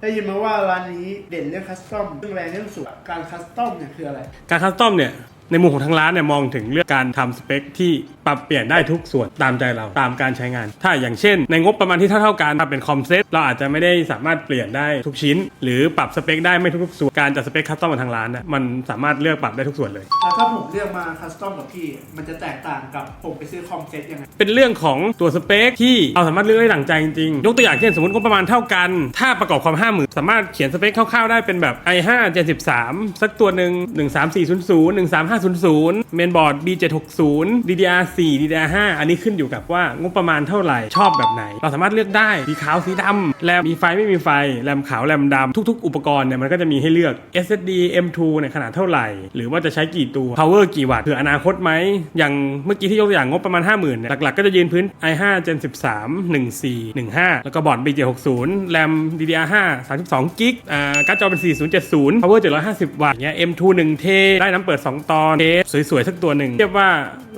ได้ยินมาว่าร้านนี้เด่นเรื่องคัสตอมเรื่องแรงเรื่องสูงการคัสตอมเนี่ยคืออะไร การคัสตอมเนี่ยในมุมของทางร้านเนี่ยมองถึงเรื่องการทำสเปคที่ รับเปลี่ยนได้ทุกส่วนตามใจเราตามการใช้งาน ถ้าอย่างเช่น ในงบประมาณที่เท่าๆกันถ้าเป็นคอมเซ็ตเราอาจจะไม่ได้สามารถเปลี่ยนได้ทุกชิ้น หรือปรับสเปคได้ไม่ทุกๆส่วนการจัดสเปคคัสตอมของทางร้านเนี่ยมันสามารถเลือกปรับได้ทุกส่วนเลย แล้วถ้าผมเลือกมาคัสตอมกับพี่ มันจะแตกต่างกับผมไปซื้อคอมเซ็ตยังไง เป็นเรื่องของตัวสเปคที่เราสามารถเลือกได้หลังใจจริงๆยกตัวอย่างเช่นสมมติงบประมาณเท่ากัน ถ้าประกอบความ5 0,000 สามารถเขียนสเปคคร่าวๆได้เป็นแบบ i5 73สักตัวหนึ่ง13400 13500เมนบอร์ด B760 DDR4 4 DDR5 อันนี้ขึ้นอยู่กับว่างบประมาณเท่าไหร่ชอบแบบไหน เราสามารถเลือกได้สีขาวสีดำแรมมีไฟไม่มีไฟแรมขาวแรมดำทุก ๆ อุปกรณ์เนี่ยมันก็จะมีให้เลือก SSD M2 เนี่ยขนาดเท่าไหร่ หรือว่าจะใช้กี่ตัว power กี่วัตต์เผื่ออนาคตไหมอย่างเมื่อกี้ที่ยกตัวอย่างงบประมาณ 50,000เนี่ยหลักๆก็จะยืนพื้น i5 Gen 13 14 15 แล้วก็บอร์ด B760 แรม DDR5 32กิกอ่าการ์ดจอเป็น 4070 power 750 วัตต์เงี้ย M2 1เทได้น้ำเปิด 2 ตอนเทสวยๆสักตัวหนึ่งเทียบว่า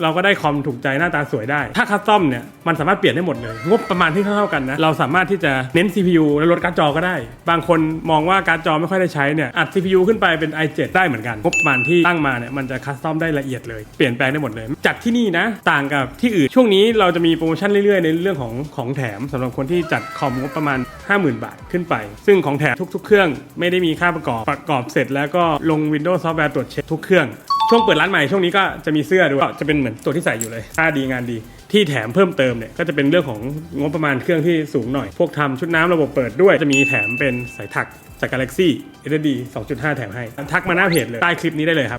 เราก็ได้คอมถูกใจหน้าตาสวยได้ ถ้าคัสตอมเนี่ยมันสามารถเปลี่ยนได้หมดเลย งบประมาณที่เท่าๆกันนะ เราสามารถที่จะเน้น CPU แล้วลดการ์ดจอก็ได้ บางคนมองว่าการ์ดจอไม่ค่อยได้ใช้เนี่ยอัด CPU ขึ้นไปเป็น i7 ได้เหมือนกัน งบประมาณที่ตั้งมาเนี่ยมันจะคัสตอมได้ละเอียดเลย เปลี่ยนแปลงได้หมดเลย จัดที่นี่นะ ต่างกับที่อื่น ช่วงนี้เราจะมีโปรโมชั่นเรื่อยๆ ในเรื่องของของแถมสำหรับคนที่จัดคอมงบประมาณ 50,000 บาทขึ้นไป ซึ่งของแถมทุก ๆ เครื่องไม่ได้มีค่าประกอบประกอบเสร็จแล้วก็ลง Windows Software ตรวจเช็คทุกเครื่อง ช่วงเปิดร้านใหม่ช่วงนี้ก็จะมีเสื้อด้วยก็จะเป็นเหมือนตัวที่ใส่อยู่เลยค่าดีงานดี ที่แถมเพิ่มเติมเนี่ยก็จะเป็นเรื่องของงบประมาณเครื่องที่สูงหน่อย พวกทำชุดน้ำระบบเปิดด้วยจะมีแถมเป็นสายถักจาก Galaxy SSD 2.5 แถมให้ ทักมาหน้าเพจเลยใต้คลิปนี้ได้เลยครับ